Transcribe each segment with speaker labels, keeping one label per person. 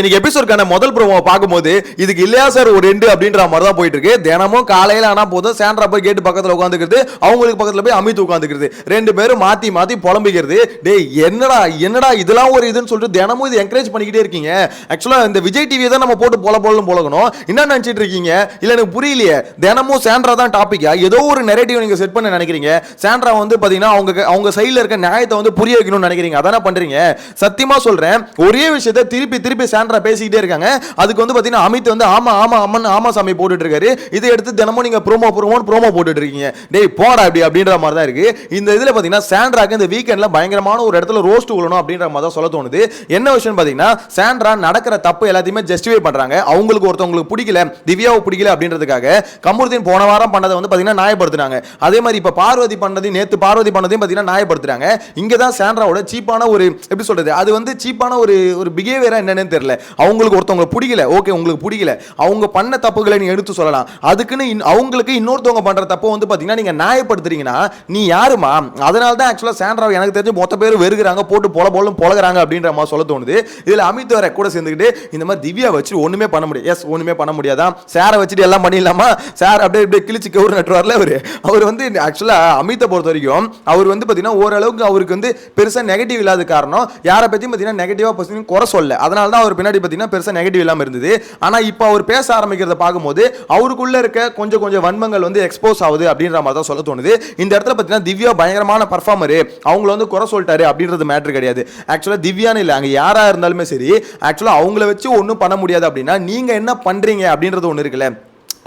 Speaker 1: இன்னைக்கு எபிசோட்கான முதல் ப்ரோமோ பார்க்கும்போது இதுக்கு இல்லையா சார் ஒரு ரெண்டு அப்படின்ற மாதிரி தான் போயிட்டு இருக்கு தினமும் காலையில ஆனா போதும் சாண்ட்ரா போய் கேட்டு பக்கத்துல உட்காந்துக்கிறது அவங்களுக்கு பக்கத்தில் போய் அமித் உட்காந்துக்கிறது ரெண்டு பேரும் மாத்தி மாத்தி புலம்பிக்கிறது. டேய் என்னடா என்னடா இதெல்லாம் ஒரு இதுன்னு சொல்லிட்டு தினமும் இது என்கரேஜ் பண்ணிக்கிட்டே இருக்கீங்க. ஆக்சுவலா இந்த விஜய் டிவியை தான் நம்ம போட்டு போல பொலன்னு போலகணும் என்ன நினைச்சிட்டு இருக்கீங்க? இல்ல எனக்கு புரியலையே. தினமும் சாண்ட்ரா தான் டாப்பிக்கா ஏதோ ஒரு நெரேட்டிவ் நீங்க செட் பண்ண நினைக்கிறீங்க. சாண்ட்ரா வந்து பாத்தீங்கன்னா அவங்க அவங்க சைடுல இருக்க நியாயத்தை வந்து புரிய வைக்கணும்னு நினைக்கிறீங்க. அதானே பண்றீங்க? சத்தியமா சொல்றேன் ஒரே விஷயத்தை திருப்பி திருப்பி சாண்ட்ரா பேசிக்கிட்டே இருக்காங்க. அதுக்கு வந்து பார்த்தீங்கன்னா அமித் வந்து ஆமா ஆமா அம்மன் ஆமா சாமி போட்டுட்டு இருக்காரு இதை எடுத்து தினமும் நீங்க ப்ரோமோ ப்ரோமோ ப்ரோமோ போட்டுட்டு இருக்கீங்க டேய் போடா அப்படி அப்படின்ற மாதிரி தான் இருக்கு. இந்த இதில் பார்த்தீங்கன்னா சாண்ட்ராக்கு இந்த வீக்கெண்ட்ல பயங்கரமான ஒரு இடத்துல ரோஸ்ட் விழணும் அப்படின்ற மாதிரி தான் சொல்ல தோணுது. என்ன விஷயம் பார்த்தீங்கன்னா சாண்ட்ரா நடக்கிற தப்பு எல்லாத்தையுமே ஜஸ்டிஃபை பண்ணுறாங்க அவங்களுக்கு ஒருத்தவங்களுக்கு பிடிக்கல திவ்யாவை பிடிக்கல அப்படின்றதுக்காக கமுருதீன் போன வாரம் பண்ணதை வந்து பார்த்தீங்கன்னா நியாயப்படுத்துனாங்க. அதே மாதிரி இப்போ பார்வதி பண்ணதையும் நேற்று பார்வதி பண்ணதையும் பார்த்தீங்கன்னா நியாயப்படுத்துறாங்க. இங்கே தான் சாண்ட்ராவோட சீப்பான ஒரு எப்படி சொல்கிறது அது வந்து சீப்பான ஒரு ஒரு பிஹேவியரா என்னன்னு தெரியல. அவங்களுக்கு ஒருத்தவங்க பிடிக்கல. ஓகே உங்களுக்கு பிடிக்கல. அவங்க பண்ண தப்புகளை நீ எடுத்து சொல்லலாம். அதுக்குன்னு அவங்களுக்கு இன்னொருத்தவங்க பண்ற தப்பை வந்து பார்த்தீங்கன்னா நீங்க நியாயப்படுத்துறீங்கன்னா நீ யாருமா? அதனால தான் ஆக்சுவலாக சாண்ட்ரா எனக்கு தெரிஞ்சு மொத்த பேர் வெறுக்கிறாங்க போட்டு பொல பொலம் பொழகிறாங்க அப்படின்ற மாதிரி சொல்ல தோணுது. இதில் அமித் வர கூட சேர்ந்துக்கிட்டு இந்த மாதிரி திவ்யா வச்சு ஒன்றுமே பண்ண முடியாது. எஸ் ஒன்றுமே பண்ண முடியாதான் சாரை வச்சுட்டு எல்லாம் பண்ணிடலாமா? சார் அப்படியே அப்படியே கிழிச்சு கவுர் நட்டுவார்ல அவர். அவர் வந்து ஆக்சுவலா அமித்தை பொறுத்த வரைக்கும் அவர் வந்து பாத்தீங்கன்னா ஓரளவுக்கு அவருக்கு வந்து பெருசா நெகட்டிவ் இல்லாத காரணம் யாரை பற்றியும் பாத்தீங்கன்னா நெகட்டிவாக பர்சன் குறை சொல்ல அதனால தான் அவர் பின்னாடி பார்த்தீங்கன்னா பெருசாக நெகட்டிவ் இல்லாமல் இருந்தது. ஆனால் இப்போ அவர் பேச ஆரம்பிக்கிறத பார்க்கும்போது அவருக்குள்ளே இருக்க கொஞ்சம் கொஞ்சம் வன்மங்கள் வந்து எக்ஸ்போஸ் ஆகுது அப்படின்ற மாதிரி தான் சொல்ல தோணுது. இந்த இடத்துல பார்த்தீங்கன்னா திவ்யா பயங்கரமான பர்ஃபார்மர் அவங்கள வந்து குறை சொல்லிட்டாரு அப்படின்றது மேட்ரு கிடையாது. ஆக்சுவலாக திவ்யான்னு இல்லை அங்கே யாராக இருந்தாலுமே சரி ஆக்சுவலாக அவங்கள வச்சு ஒன்றும் பண்ண முடியாது அப்படின்னா நீங்கள் என்ன பண்ணுறீங்க அப்படின்றது ஒன்று இருக்குல்ல.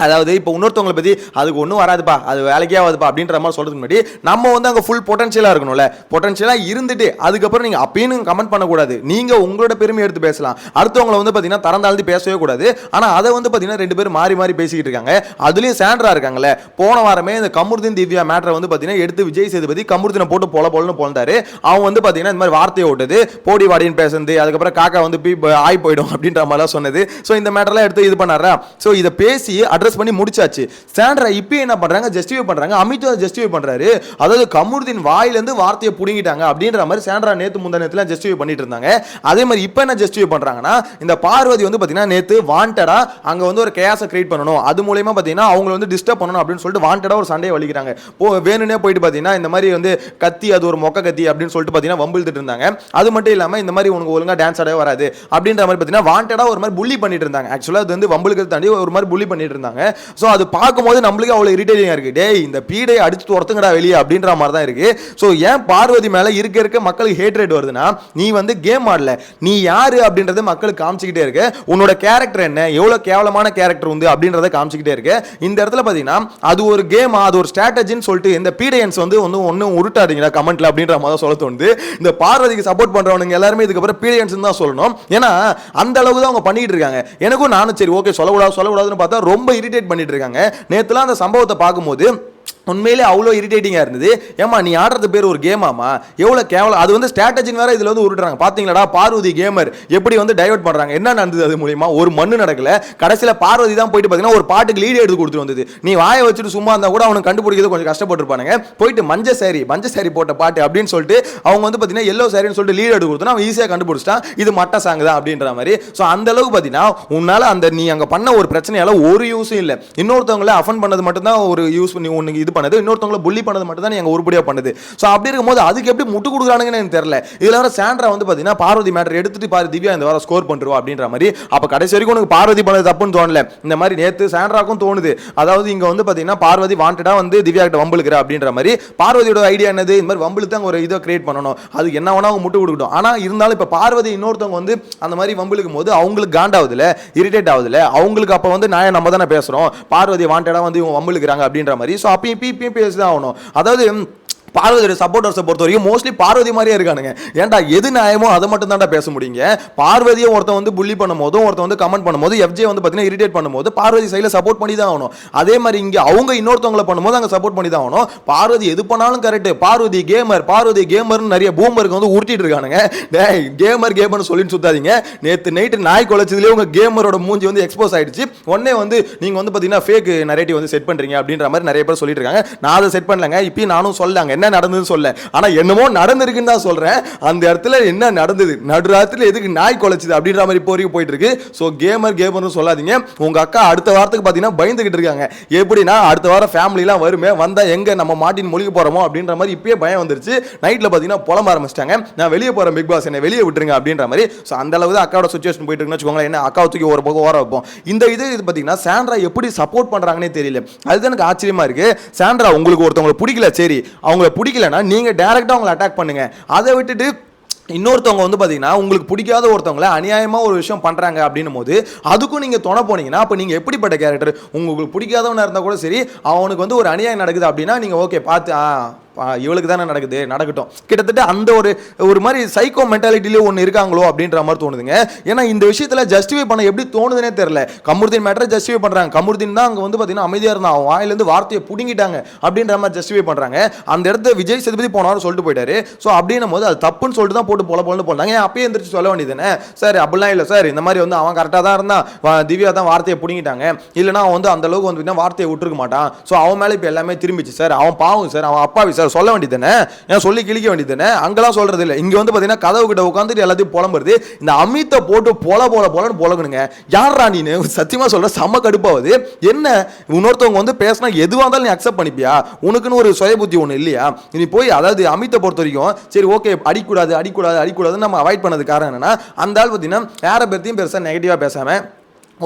Speaker 1: அதாவது இப்போ இன்னொருத்தவங்களை பற்றி அதுக்கு ஒன்றும் வராதுப்பா அது வேலைக்கே ஆகாதுப்பா அப்படின்ற மாதிரி சொல்கிறதுக்கு முன்னாடி நம்ம வந்து அங்கே ஃபுல் பொட்டன்ஷியலாக இருக்கணும்ல. பொட்டன்ஷியலாக இருந்துட்டு அதுக்கப்புறம் நீங்கள் அப்பயும் கமெண்ட் பண்ணக்கூடாது. நீங்கள் உங்களோட பெருமை எடுத்து பேசலாம். அடுத்தவங்களை வந்து பார்த்தீங்கன்னா தரந்தாழ்ந்து பேசவே கூடாது. ஆனால் அதை வந்து பார்த்தீங்கன்னா ரெண்டு பேரும் மாறி மாறி பேசிக்கிட்டு இருக்காங்க. அதுலேயும் சாண்ட்ரா இருக்காங்களே போன வாரமே இந்த கமுர்தீன் திவ்யா மேட்டரை வந்து பார்த்தீங்கன்னா எடுத்து விஜய் சேதுபதி கமுர்தினை போட்டு பொல பொலன்னு பொழந்தாரு அவன் வந்து பார்த்தீங்கன்னா இந்த மாதிரி வார்த்தையை ஓட்டுது. போடி வாடின்னு பேசுறது அதுக்கப்புறம் காக்கா வந்து பீ ஆய் போயிடும் அப்படின்ற மாதிரிலாம் சொன்னது. ஸோ இந்த மேட்டர்லாம் எடுத்து இது பண்ணாரா? ஸோ இதை பேசி அட்ரஸ் பண்ணி முடிச்சாச்சு. சாண்ட்ரா இப்பயும் என்ன பண்றாங்க? ஜஸ்டிஃபை பண்றாங்க. அமித் ஜஸ்டிஃபை பண்றாரு. அதாவது கமுருதீன் வாயிலேருந்து வார்த்தையை பிடுங்கிட்டாங்க அப்படின்ற மாதிரி சாண்ட்ரா நேத்து முந்தா நேரத்தில் ஜஸ்டிஃபை பண்ணிட்டு இருந்தாங்க. அதே மாதிரி இப்போ என்ன ஜஸ்டிஃபை பண்றாங்கன்னா இந்த பார்வதி வந்து பாத்தீங்கன்னா நேத்து வாண்டடா அங்க வந்து ஒரு கேஸை கிரியேட் பண்ணணும். அது மூலியமா பாத்தீங்கன்னா அவங்களை வந்து டிஸ்டர்ப் பண்ணணும் அப்படின்னு சொல்லிட்டு வாண்டடா ஒரு சண்டையை வலிக்கிறாங்க. போ வேணும்னே போயிட்டு பாத்தீங்கன்னா இந்த மாதிரி வந்து கத்தி அது ஒரு மொக்க கத்தி அப்படின்னு சொல்லிட்டு பாத்தீங்கன்னா வம்பிழுத்துட்டு இருந்தாங்க. அது மட்டும் இல்லாமல் இந்த மாதிரி உனக்கு ஒழுங்காக டான்ஸ் ஆடவே வராது அப்படின்ற மாதிரி பாத்தீங்கன்னா வாண்டடா ஒரு மாதிரி புள்ளி பண்ணிட்டு இருந்தாங்க. ஆக்சுவலா அது வந்து வம்பிழுக்கு தாண்டி ஒரு மாதிரி புள்ளி பண்ணிட்டு இருந்தாங்க. ஸோ அது பார்க்கும்போது நம்மளுக்கு அவ்வளோ இரிட்டேட்டிங்காக இருக்குது டேய் இந்த பீடையை அடிச்சு துரத்துங்கடா வெளியே அப்படின்ற மாதிரி தான் இருக்குது ஸோ ஏன் பார்வதி மேலே இருக்க இருக்க மக்களுக்கு ஹேட்ரேட் வருதுன்னா நீ வந்து கேம் ஆடல. நீ யார் அப்படின்றத மக்களுக்கு காமிச்சிக்கிட்டே இருக்க. உன்னோட கேரக்டர் என்ன? எவ்வளோ கேவலமான கேரக்டர் வந்து அப்படின்றத காமிச்சிக்கிட்டே இருக்க. இந்த இடத்துல பார்த்தீங்கன்னா அது ஒரு கேம் அது ஒரு ஸ்ட்ராட்டஜின்னு சொல்லிட்டு இந்த பீடையன்ஸ் வந்து ஒன்றும் ஒன்றும் உருட்டாதீங்களா கமெண்ட்ல அப்படின்ற மாதிரி தான் சொல்ல தோணுது. இந்த பார்வதிக்கு சப்போர்ட் பண்ணுறவனுங்க எல்லாருமே இதுக்கப்புறம் பீடையன்ஸ் தான் சொல்லணும். ஏன்னா அந்த அளவுக்கு தான் அவங்க பண்ணிட்டு இருக்காங்க. எனக்கும் நானும் சரி ஓகே சொல்லக்கூடாது சொல்லக்கூடாதுன்னு பார்த்தா ரொம்ப இரிட்டேட் பண்ணிட்டு இருக்காங்க. நேத்துலாம் அந்த சம்பவத்தை பார்க்கும்போது உண்மையிலே அவ்வளோ இரிட்டேட்டிங்காக இருந்தது. ஏமா நீ ஆடுறது பேர் ஒரு கேமாமா எவ்வளோ கேவலம். அது வந்து ஸ்ட்ராட்டஜின் வேறு இதில் வந்து உருட்டுறாங்க. பார்த்தீங்களாடா பார்வதி கேமர் எப்படி வந்து டைவர்ட் பண்ணுறாங்க என்ன நடந்தது அது மூலியமா? ஒரு மண்ணு நடக்கல. கடைசியில் பார்வதி தான் போயிட்டு பார்த்தீங்கன்னா ஒரு பாட்டுக்கு லீடு எடுத்து கொடுத்துட்டு வந்தது. நீ வாயை வச்சுட்டு சும்மா இருந்தால் கூட அவனுக்கு கண்டுபிடிக்கிறது கொஞ்சம் கஷ்டப்பட்டுருப்பானுங்க. போயிட்டு மஞ்ச சாரி மஞ்ச சாரி போட்ட பாட்டு அப்படின்னு சொல்லிட்டு அவங்க வந்து பார்த்தீங்கன்னா எல்லோ சாரின்னு சொல்லிட்டு லீடு எடுத்து கொடுத்தா அவன் ஈஸியாக கண்டுபிடிச்சிட்டான். இது மட்ட சாங் தான் அப்படின்ற மாதிரி. ஸோ அந்த அளவுக்கு பார்த்தீங்கன்னா உன்னால் அந்த நீ அங்கே பண்ண ஒரு பிரச்சனையால் ஒரு யூஸும் இல்லை. இன்னொருத்தவங்களை அஃபன் பண்ணது மட்டும்தான் ஒரு யூஸ் பண்ணி உனக்கு இது பண்ணது இன்னொருத்தவங்களை புள்ளி பண்ணது மட்டும் தான் எங்கள் உருப்படியாக பண்ணுது. ஸோ அப்படி இருக்கும்போது அதுக்கு எப்படி முட்டு கொடுக்குறானுங்கன்னு எனக்கு தெரியல. இதில் வர சாண்ட்ரா வந்து பார்த்தீங்கன்னா பார்வதி மேட்டர் எடுத்துட்டு பாரு திவ்யா இந்த வாரம் ஸ்கோர் பண்ணுறோம் அப்படின்ற மாதிரி. அப்போ கடைசி வரைக்கும் உனக்கு பார்வதி பண்ணது தப்புன்னு தோணல. இந்த மாதிரி நேற்று சாண்ட்ராக்கும் தோணுது. அதாவது இங்கே வந்து பார்த்தீங்கன்னா பார்வதி வாண்டடாக வந்து திவ்யா கிட்ட வம்பிழுக்கிற அப்படின்ற மாதிரி. பார்வதியோட ஐடியா என்னது? இந்த மாதிரி வம்பிழுத்து தான் ஒரு இதை கிரியேட் பண்ணணும். அது என்ன வேணா அவங்க முட்டு கொடுக்கட்டும். ஆனால் இருந்தாலும் இப்போ பார்வதி இன்னொருத்தவங்க வந்து அந்த மாதிரி வம்பிழுக்கும் போது அவங்களுக்கு காண்டாவதில்ல இரிட்டேட் ஆகுதுல. அவங்களுக்கு அப்போ வந்து நான் நம்ம தானே பேசுகிறோம் பார்வதி வாண்டடாக வந்து இவங்க வம்பிழுக்கிறாங்க அப்படின்ற மாதிரி. ஸோ அப்பயும் இப்பயும் பேசி தான் ஆகணும். அதாவது பார்வதியோட சப்போர்ட்டர்ஸை பொறுத்த வரைக்கும் மோஸ்ட்லி பார்வதி மாதிரியே இருக்கானுங்க. ஏன்டா எது நியாயமோ அதை மட்டும் தான்டா பேச முடியுங்க. பார்வதியை ஒருத்தன் வந்து புள்ளி பண்ணும்போதும் ஒருத்தன் வந்து கமெண்ட் பண்ணும்போது எஃப்ஜே வந்து பார்த்தீங்கன்னா இரிட்டேட் பண்ணும்போது பார்வதி சைடில் சப்போர்ட் பண்ணி தான் ஆகணும். அதே மாதிரி இங்கே அவங்க இன்னொருத்தவங்களை பண்ணும்போது அங்கே சப்போர்ட் பண்ணி தான் ஆகணும். பார்வதி எது பண்ணாலும் கரெக்ட் பார்வதி கேமர் பார்வதி கேமர்னு நிறைய பூமருக்கு வந்து உருட்டிட்டு இருக்கானுங்க. கேமர் கேமர்னு சொல்லிட்டு சுத்தாதீங்க. நேற்று நைட்டு நாய் குலைச்சதுலேயே உங்கள் கேமரோட மூஞ்சி வந்து எக்ஸ்போஸ் ஆயிடுச்சு. உடனே வந்து நீங்கள் வந்து பார்த்தீங்கன்னா ஃபேக் நரேட்டிவ் வந்து செட் பண்ணுறீங்க அப்படின்ற மாதிரி நிறைய பேர் சொல்லிட்டு இருக்காங்க. நான் அதை செட் பண்ணலங்க. இப்பயும் நானும் சொல்லாங்க என்ன நடந்ததுன்னு சொல்ல. ஆனா என்னமோ நடந்திருக்குன்னு தான் சொல்றேன். அந்த இடத்துல என்ன நடந்தது? நடுராத்திரில எதுக்கு நாய் குலைச்சிது அப்படின்ற மாதிரி இப்போ போயிட்டு இருக்கு. ஸோ கேமர் கேமர்னு சொல்லாதீங்க. உங்க அக்கா அடுத்த வாரத்துக்கு பார்த்தீங்கன்னா பயந்துகிட்டு இருக்காங்க. எப்படின்னா அடுத்த வாரம் ஃபேமிலிலாம் வருமே வந்தால் எங்க நம்ம மாட்டின் மொழிக போறோமோ அப்படின்ற மாதிரி இப்பயே பயம் வந்துருச்சு. நைட்டில் பார்த்தீங்கன்னா புலம்ப ஆரம்பிச்சிட்டாங்க. நான் வெளியே போகிறேன் பிக் பாஸ் என்னை வெளியே விட்டுருங்க அப்படின்ற மாதிரி. ஸோ அந்த அளவு தான் அக்காவோட சுச்சுவேஷன் போயிட்டு இருக்குன்னு வச்சுக்கோங்களேன். என்ன அக்காவை தூக்கி ஒரு பக்கம் ஓர வைப்போம். இந்த இது இது பார்த்தீங்கன்னா சாண்ட்ரா எப்படி சப்போர்ட் பண்ணுறாங்கன்னே தெரியல. அதுதான் எனக்கு ஆச்சரியமா இருக்கு. சாண்ட்ரா உங்களுக்கு ஒருத்தவங்களை பிடிக்கல சரி. அவங்கள பிடிக்கலன்னா நீங்கள் டேரெக்டாக அவங்களை அட்டாக் பண்ணுங்கள் அதை விட்டுட்டு இன்னொருத்தவங்க வந்து பார்த்தீங்கன்னா உங்களுக்கு பிடிக்காத ஒருத்தவங்கள அநியாயமாக ஒரு விஷயம் பண்ணுறாங்க அப்படின்னும் போது அதுக்கும் நீங்கள் துணை போனீங்கன்னா அப்போ நீங்கள் எப்படிப்பட்ட கேரக்டர் உங்களுக்கு பிடிக்காதவனாக இருந்தால் கூட சரி அவனுக்கு வந்து ஒரு அநியாயம் நடக்குது அப்படின்னா நீங்கள் ஓகே பார்த்து இவளுக்கு தானே நடக்குது? நடக்கட்டும். கிட்டத்தட்ட அந்த ஒரு ஒரு மாதிரி சைக்கோ மென்டாலிட்டிலேயே ஒன்று இருக்காங்களோ அப்படின்ற மாதிரி தோணுதுங்க. ஏன்னா இந்த விஷயத்தில் ஜஸ்டிஃபை பண்ண எப்படி தோணுதுனே தெரியல. கமுருதீன் மேட்டரை ஜஸ்டிஃபை பண்ணுறாங்க கமுருதீன் தான் அங்கே வந்து பார்த்தீங்கன்னா அமைதியாக இருந்தான். அவன் வாயிலேருந்து வார்த்தையை பிடுங்கிட்டாங்க அப்படின்ற மாதிரி ஜஸ்டிஃபை பண்ணுறாங்க அந்த இடத்த விஜய் சேதுபதி போனாலும் சொல்லிட்டு போயிட்டாரு. ஸோ அப்படின்னும் போது அது தப்புன்னு சொல்லிட்டு தான் போட்டு போல போலன்னு போனாங்க. ஏன் அப்பயே எந்திரிச்சு சொல்ல வேண்டியதுதானே? சார் அப்படிலாம் இல்லை சார். இந்த மாதிரி வந்து அவன் கரெக்டாக தான் இருந்தான். திவ்யா தான் வார்த்தையை பிடுங்கிட்டாங்க. இல்லைனா அவன் வந்து அந்த அளவுக்கு வந்து வார்த்தையை விட்டுருக்க மாட்டான். ஸோ அவன் மேலே இப்போ எல்லாமே திரும்பிச்சு சார். அவன் பாவம் சார். அவன் அப்பாவி சார். சொல்ல வேண்டியதுதானே? ஏன் சொல்லி கிழிக்க வேண்டியது தானே அங்கெல்லாம் சொல்றது இல்லை. இங்கே வந்து பார்த்தீங்கன்னா கதவு கிட்ட உட்காந்துட்டு எல்லாத்தையும் புலம்புறது. இந்த அமித்தை போட்டு போல போல போலன்னு புலகணுங்க யாரா நீனு? சத்தியமா சொல்ற செம்ம கடுப்பாவது என்ன? இன்னொருத்தவங்க வந்து பேசினா எதுவாக இருந்தாலும் நீ அக்செப்ட் பண்ணிப்பியா? உனக்குன்னு ஒரு சுய புத்தி ஒன்று இல்லையா? நீ போய் அதாவது அமித்தை பொறுத்த வரைக்கும் சரி ஓகே அடிக்கூடாது அடிக்கூடாது அடிக்கூடாதுன்னு நம்ம அவாய்ட் பண்ணது காரணம் என்னன்னா அந்த ஆள் பார்த்தீங்கன்னா யாரை பற்றியும் பெருசாக நெகட்டிவாக பேசாமல்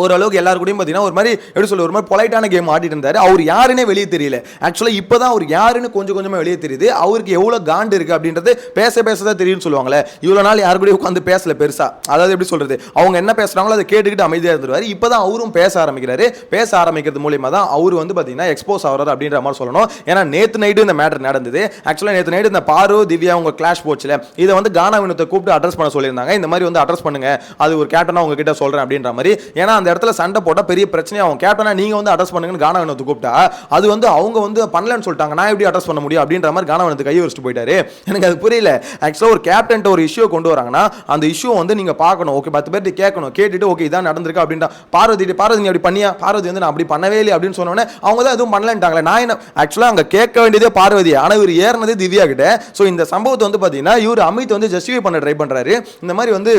Speaker 1: ஓரளவுக்கு எல்லாரு கூடயும் பார்த்தீங்கன்னா ஒரு மாதிரி எப்படி சொல்ல ஒரு மாதிரி பொலைட்டான கேம் ஆடிட்டு இருந்தார் அவர் யாருன்னே வெளியே தெரியல. ஆக்சுவலாக இப்போ தான் அவர் யாருன்னு கொஞ்சம் கொஞ்சமாக வெளியே தெரியுது. அவருக்கு எவ்வளோ காண்டு இருக்குது அப்படின்றது பேச பேச தான் தெரியும்னு சொல்லுவாங்களே. இவ்வளோ நாள் யாரு கூடயும் உட்காந்து பேசல பெருசாக அதாவது எப்படி சொல்கிறது அவங்க என்ன பேசுகிறாங்களோ அதை கேட்டுக்கிட்டு அமைதியாக இருந்துருவார். இப்போ தான் அவரும் பேச ஆரம்பிக்கிறாரு. பேச ஆரம்பிக்கிறது மூலியமாக தான் அவர் வந்து பார்த்தீங்கன்னா எக்ஸ்போஸ் ஆகிறார் அப்படின்ற மாதிரி சொல்லணும். ஏன்னா நேற்று நைட்டு இந்த மேட்டர் நடந்தது. ஆக்சுவலாக நேற்று நைட்டு இந்த பாரு திவ்யா அவங்க கிளாஷ் போச்சுல. இதை வந்து கானா வினத்தை கூப்பிட்டு அட்ரஸ் பண்ண சொல்லியிருந்தாங்க. இந்த மாதிரி வந்து அட்ரஸ் பண்ணுங்க. அது ஒரு கேட்டனா உங்ககிட்ட சொல்கிறேன் அப்படின்ற மாதிரி. ஏன்னா அந்த இடத்துல சண்டை போட்டால் பெரிய பிரச்சனையாக அவங்க கேப்டனா நீங்கள் வந்து அட்ரஸ் பண்ணுங்கன்னு கானா கூப்பிட்டா அது வந்து அவங்க வந்து பண்ணலன்னு சொல்லிட்டாங்க. நான் எப்படி அட்ரஸ் பண்ண முடியும் அப்படின்ற மாதிரி கானா கை வச்சுட்டு போயிட்டாரு. எனக்கு அது புரியல. ஆக்சுவலாக ஒரு கேப்டன் ஒரு இஷ்யூ கொண்டு வராங்கன்னா அந்த இஷ்யூ வந்து நீங்கள் பார்க்கணும். ஓகே பத்து பேர்ட்டு கேட்கணும். கேட்டுட்டு ஓகே இதான் நடந்திருக்கு அப்படின்ட்டு. பார்வதி பார்வதி நீ அப்படி பண்ணியா? பார்வதி வந்து நான் அப்படி பண்ணவே இல்லை அப்படின்னு சொன்னோன்னே அவங்க தான் எதுவும் பண்ணலன்ட்டாங்களே. நான் என்ன ஆக்சுவலாக அங்கே கேட்க வேண்டியதே பார்வதி. ஆனால் இவர் ஏறினதே திவ்யா கிட்ட. ஸோ இந்த சம்பவத்தை வந்து பார்த்தீங்கன்னா இவர் அமித் வந்து ஜஸ்டிஃபை பண்ண ட்ரை பண்ணுறாரு இந்த மாதிரி வந்து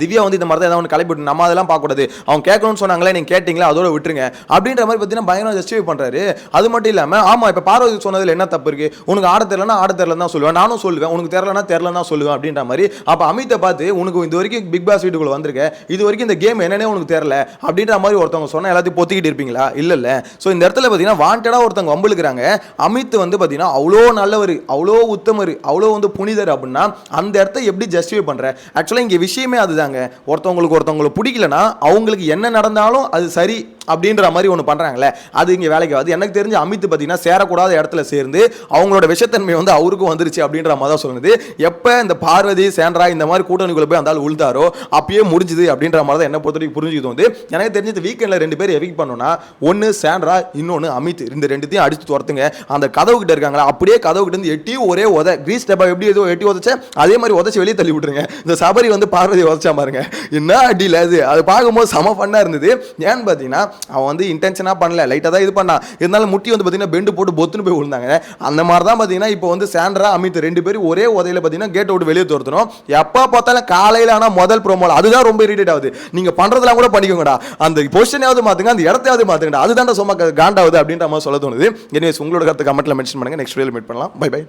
Speaker 1: திவ்யா வந்து இந்த மாதிரி தான் ஏதாவது ஒன்று கிளப்பி நம்ம அதெல்லாம் பார்க்கக்கூடாது. அவங்க கேட்கணும்னு சொன்னாங்களே நீங்கள் கேட்டிங்களா? அதோட விட்டுருங்க. அப்படின்ற மாதிரி பார்த்தீங்கன்னா பயங்கரம் ஜஸ்டிஃபை பண்ணுறாரு அது மட்டும் இல்லாமல் ஆமாம் இப்போ பார்வதி சொன்னதில் என்ன தப்பு இருக்குது உனக்கு ஆட தெரிலனா ஆட தெரிலன்னு தான் சொல்லுவேன். நானும் சொல்லுவேன். உனக்கு தெரிலனா தெரியலன்னு சொல்லுவேன் அப்படின்ற மாதிரி. அப்போ அமித்தை பார்த்து உனக்கு இது வரைக்கும் பிக் பாஸ் வீட்டுக்குள்ளே வந்திருக்கேன். இது வரைக்கும் இந்த கேம் என்னன்னே உனக்கு தெரில அப்படின்ற மாதிரி ஒருத்தவங்க சொன்னால் எல்லாத்தையும் பொத்திக்கிட்டு இருப்பீங்களா? இல்லை இல்லை. ஸோ இந்த இடத்துல பார்த்தீங்கன்னா வாண்டடாக ஒருத்தவங்க வம்புழுக்கிறாங்க அமித் வந்து பார்த்தீங்கன்னா அவ்வளோ நல்லவர் அவ்வளோ உத்தமர் அவ்வளோ வந்து புனிதர் அப்படின்னா அந்த இடத்த எப்படி ஜஸ்டிஃபை பண்ணுறேன் ஆக்சுவலாக இங்கே விஷயமே அதுதாங்க. ஒருத்தவங்களுக்கு ஒருத்தவங்களுக்கு பிடிக்கலனா அவங்களுக்கு என்ன நடந்தாலும் அது சரி அப்படின்ற மாதிரி ஒன்று பண்ணுறாங்களே அது இங்கே வேலைக்கு ஆகுது எனக்கு தெரிஞ்சு அமித் பார்த்தீங்கன்னா சேரக்கூடாத இடத்துல சேர்ந்து அவங்களோட விஷத்தன்மை வந்து அவருக்கும் வந்துருச்சு அப்படின்ற மாதிரி தான் சொல்லுது. எப்போ இந்த பார்வதி சேண்ட்ரா இந்த மாதிரி கூட்டணிக்குள்ள போய் அந்த ஆள் உழுதாரோ அப்பயே முடிஞ்சுது அப்படின்ற மாதிரி தான் என்ன பொறுத்தவரைக்கும் வரைக்கும் வந்து. எனக்கு தெரிஞ்சது வீக்கெண்டில் ரெண்டு பேர் எவிக் பண்ணோன்னா ஒன்று சேண்ட்ரா இன்னொன்று அமித். இந்த ரெண்டுத்தையும் அடித்து துரத்துங்க. அந்த கதவு கிட்ட இருக்காங்களா அப்படியே கதவு கிட்ட இருந்து எட்டி ஒரே உத கிரீஸ் டப்பா எப்படி ஏதோ எட்டி உதச்ச அதே மாதிரி உதச்சி வெளியே தள்ளி விட்டுருங்க. இந்த சபரி வந்து பார்வதி உதச்சா பாருங்க. என்ன அடியில் அது? அது பார்க்கும்போது செம ஃபன்னாக இருந்தது. ஏன்னு பார்த்தீங்கன்னா அவன் வந்து இன்டென்ஷனாக பண்ணல. லைட்டாக தான் இது பண்ணான். இருந்தாலும் முட்டி வந்து பார்த்தீங்கன்னா பெண்டு போட்டு பொத்துன்னு போய் விழுந்தாங்க. அந்த மாதிரி தான் பார்த்தீங்கன்னா இப்போ வந்து சாண்ட்ரா அமித் ரெண்டு பேரும் ஒரே உதையில பார்த்தீங்கன்னா கேட் விட்டு வெளியே துரத்தணும். எப்போ பார்த்தாலும் காலையில் ஆனால் முதல் ப்ரோமோல அதுதான் ரொம்ப இரிட்டேட் ஆகுது. நீங்கள் பண்ணுறதெல்லாம் கூட பண்ணிக்கோங்கடா. அந்த பொசிஷனையாவது மாற்றுங்க அந்த இடத்தையாவது மாற்றுங்கடா அதுதான் சும்மா காண்டாவது அப்படின்ற மாதிரி சொல்ல தோணுது. எனிவேஸ் உங்களோட கருத்து கமெண்ட்டில் மென்ஷன் பண்ணுங்க. நெக்ஸ்ட் வீடியோ மீட் பண்ணலாம். Bye bye